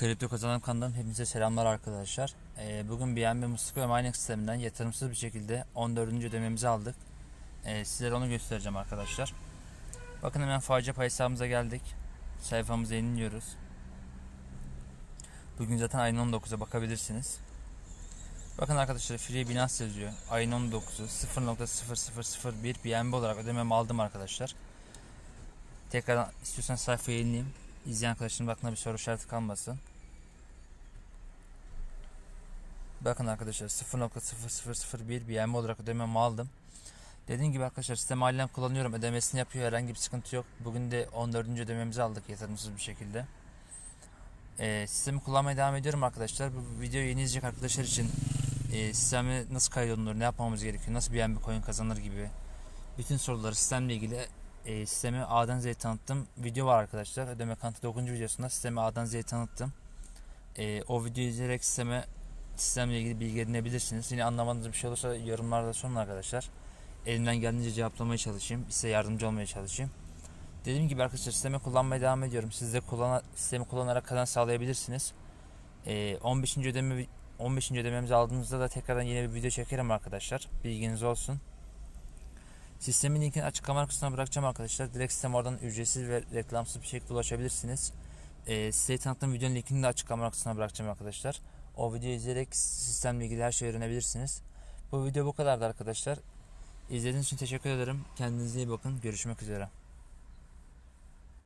Kripto Kazanım kanalından hepinize selamlar arkadaşlar. Ee, bugün BNB Mıstık ve Mining sisteminden yatırımsız bir şekilde 14. ödememizi aldık. Ee, sizlere onu göstereceğim arkadaşlar. Bakın hemen facia pay hesabımıza geldik. Sayfamıza yeniliyoruz. Bugün zaten ayın 19'a bakabilirsiniz. Bakın arkadaşlar Free Binance yazıyor. Ayın 19'u 0.0001 BNB olarak ödememi aldım arkadaşlar. Tekrar istiyorsan sayfayı yenileyim. İzleyen arkadaşların aklına bir soru işareti kalmasın. Bakın arkadaşlar 0.0001 BNB olarak ödememi aldım. Dediğim gibi arkadaşlar sistemi halen kullanıyorum. Ödemesini yapıyor. Herhangi bir sıkıntı yok. Bugün de 14. ödememizi aldık yatırımsız bir şekilde. Ee, sistemi kullanmaya devam ediyorum arkadaşlar. Bu videoyu yeni izleyecek arkadaşlar için e, sistemi nasıl kaydolunur, ne yapmamız gerekiyor, nasıl BNB coin kazanır gibi bütün soruları sistemle ilgili e, sistemi A'dan Z'ye tanıttım. Video var arkadaşlar. Ödeme kanıtı 9. videosunda sistemi A'dan Z'ye tanıttım. E, o videoyu izleyerek sisteme sistemle ilgili bilgi edinebilirsiniz. Yine anlamadığınız bir şey olursa yorumlarda sorun arkadaşlar. Elimden geldiğince cevaplamaya çalışayım. Size yardımcı olmaya çalışayım. Dediğim gibi arkadaşlar sistemi kullanmaya devam ediyorum. Siz de kullana, sistemi kullanarak kazanç sağlayabilirsiniz. E, 15. ödeme 15. ödememizi aldığımızda da tekrardan yine bir video çekerim arkadaşlar. Bilginiz olsun. Sistemin linkini açıklama kısmına bırakacağım arkadaşlar. Direkt sistem oradan ücretsiz ve reklamsız bir şekilde ulaşabilirsiniz. Ee, size tanıttığım videonun linkini de açıklama kısmına bırakacağım arkadaşlar. O videoyu izleyerek sistemle ilgili her şeyi öğrenebilirsiniz. Bu video bu kadardı arkadaşlar. İzlediğiniz için teşekkür ederim. Kendinize iyi bakın. Görüşmek üzere.